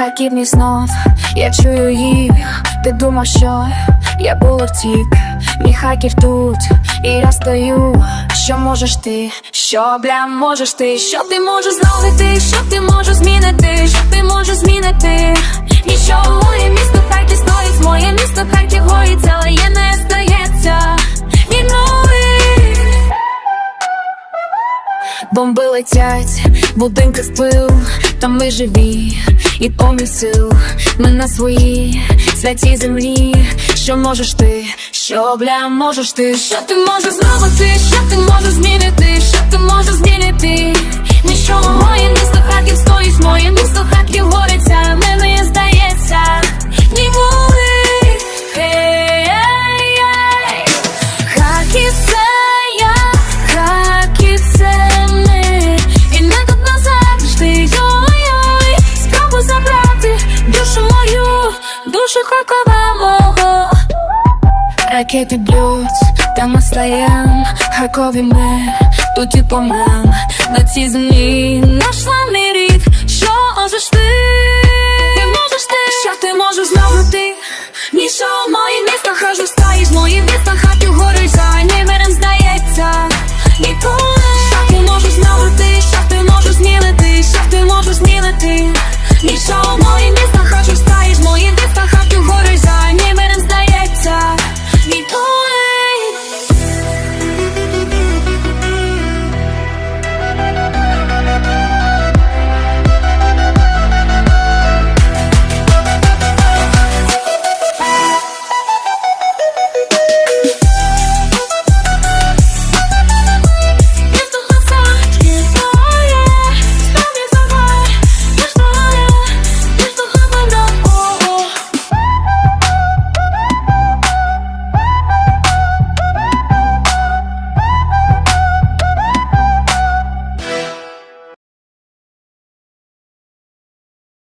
Хаків мій знов, я чую їх, ти думав, що я було втік, мій хаків тут, і я стою. Що можеш ти, що бля можеш ти, що ти можеш зробити, що ти можеш змінити, Бомби летять, будинки спил, та ми живі, і помі сил, ми на своїй святій землі. Що можеш ти, що бля можеш ти, що ти можеш зробити, що ти можеш душу мого Ракети б'ють, та ми стаєм Харкові ми, тут і помрем На цій землі. Наш славний рід Що